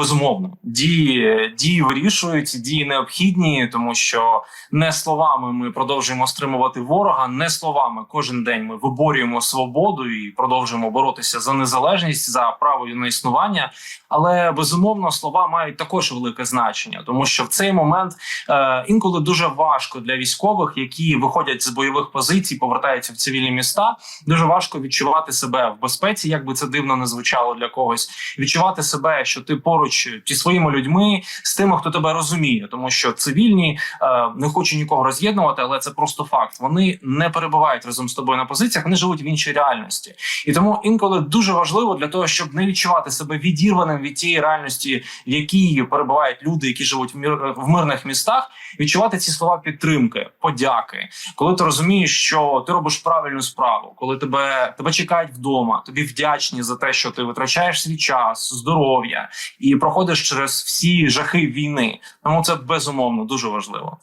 безумовно дії дії вирішують, дії необхідні, тому що не словами ми продовжуємо стримувати ворога, не словами кожен день ми виборюємо свободу і продовжуємо боротися за незалежність, за право на існування. Але безумовно слова мають також велике значення, тому що в цей момент е, інколи дуже важко для військових, які виходять з бойових позицій, повертаються в цивільні міста. Дуже важко відчувати себе в безпеці, як би це дивно не звучало для когось. Відчувати себе, що ти поруч зі своїми людьми, з тими, хто тебе розуміє, тому що цивільні е, не хочу нікого роз'єднувати, але це просто факт. Вони не перебувають разом з тобою на позиціях, вони живуть в іншій реальності, і тому інколи дуже важливо для того, щоб не відчувати себе відірваним від тієї реальності, в якій перебувають люди, які живуть в мир в мирних містах, відчувати ці слова підтримки, подяки, коли ти розумієш, що ти робиш правильну справу, коли тебе тебе чекають вдома, тобі вдячні за те, що ти витрачаєш свій час, здоров'я і проходиш через всі жахи війни. Тому це безумовно дуже важливо.